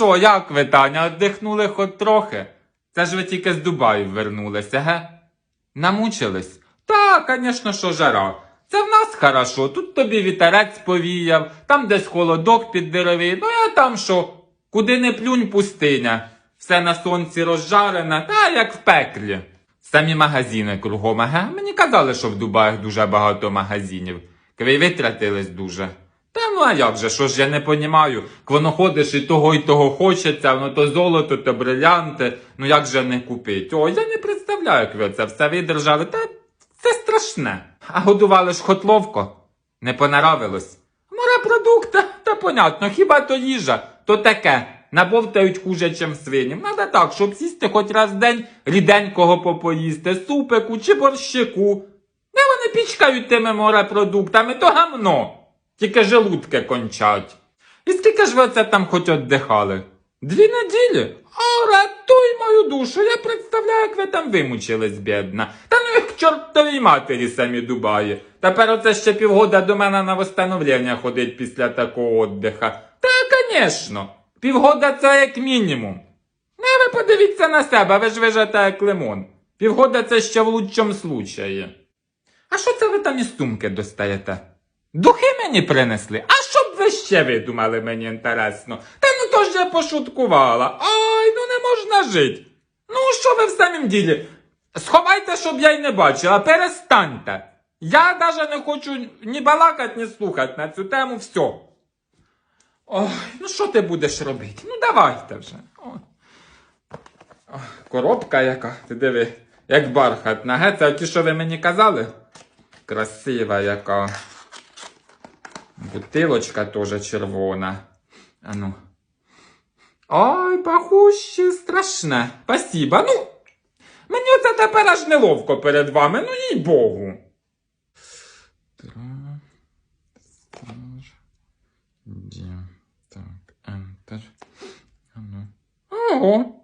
що, як ви, Таня, віддихнули хоч трохи? Це ж ви тільки з Дубаю вернулися, ге? Намучились? Та, звісно, що жара. Це в нас хорошо, тут тобі вітерець повіяв, там десь холодок під дереві, ну а там що? Куди не плюнь пустиня. Все на сонці розжарене, та як в пеклі. Самі магазини кругом, ага. Мені казали, що в Дубаях дуже багато магазинів. Ви витратились дуже. Ну а як же, що ж я не понімаю? Воно ходиш і того, і того хочеться, воно то золото, то брилянти. Ну як же не купить? О, я не представляю, як ви це все видержали. Та це страшне. А годували ж хот ловко? Не понравилось. Морепродукти, та понятно, хіба то їжа, то таке. Набовтають хуже, чим свиням. Надо так, щоб сісти хоч раз в день ріденького попоїсти, супику чи борщику. Не вони пічкають тими морепродуктами, то гамно. Тільки желудки кончать. І скільки ж ви це там хоч віддихали? Дві неділі? О, рятуй мою душу, я представляю, як ви там вимучились, бідна. Та ну як чортовій матері самі Дубаї. Тепер оце ще півгода до мене на восстановлення ходить після такого отдиха. Та, звісно, півгода це як мінімум. Ну, ви подивіться на себе, ви ж вижите як лимон. Півгода це ще в лучшому случаї. А що це ви там із сумки достаєте? Духи мені принесли. А що б ви ще видумали, мені інтересно? Та ну то ж я пошуткувала. Ай, ну не можна жить. Ну, що ви в самім ділі? Сховайте, щоб я й не бачила, перестаньте. Я навіть не хочу ні балакати, ні слухати на цю тему, все. Ой, ну що ти будеш робити? Ну давайте вже. Ой, коробка яка, ти диви, як бархатна. Ге, це ті, що ви мені казали? Красива яка. Бутилочка теж червона. А ну. Ой, пахуще, страшне. Спасибо. Ну, мені оце тепер аж неловко перед вами, ну їй Богу. Так, ентер. А ну. Ого,